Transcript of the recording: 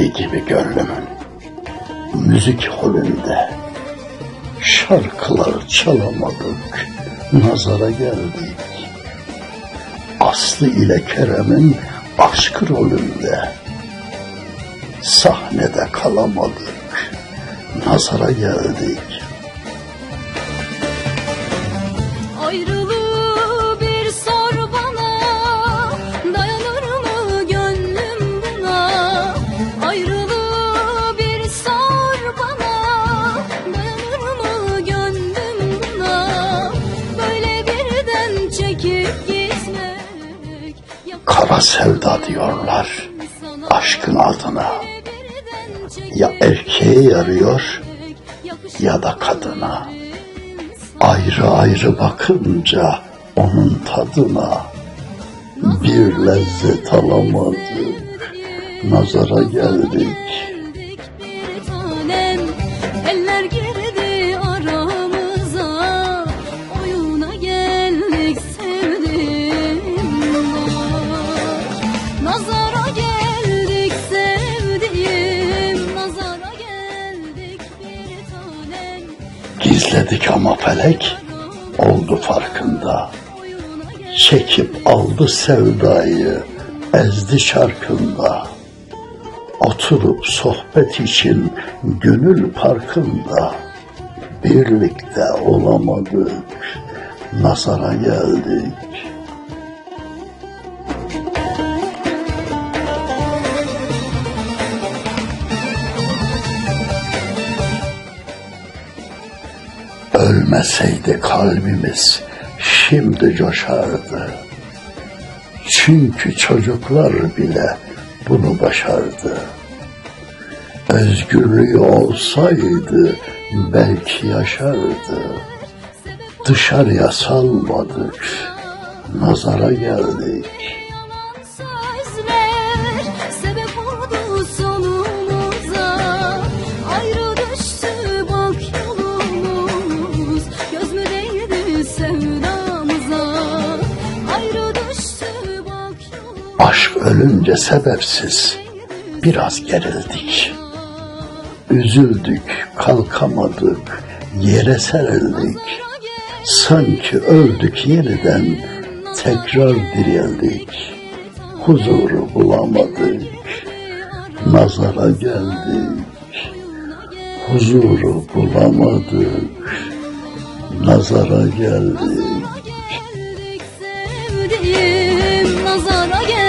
Deli gibi gönlümün müzik holünde şarkılar çalamadık, nazara geldik. Aslı ile Kerem'in aşk rolünde sahnede kalamadık, nazara geldik. Kara sevda diyorlar aşkın adına. Ya erkeğe yarıyor ya da kadına. Ayrı ayrı bakınca onun tadına bir lezzet alamadık. Nazara geldik. Eller Gizledik ama felek oldu farkında. Çekip aldı sevdayı ezdi çarkında. Oturup sohbet için gönül parkında birlikte olamadık. Nazara geldik. Ölmeseydi kalbimiz şimdi coşardı. Çünkü çocuklar bile bunu başardı. Özgürlüğü olsaydı belki yaşardı. Dışarıya salmadık, nazara geldik. Aşk ölünce sebepsiz biraz gerildik. Üzüldük, kalkamadık, yere serildik. Sanki öldük yeniden tekrar dirildik. Huzuru bulamadık, nazara geldik. Huzuru bulamadık, nazara geldik. sevdiğim Nazara geldik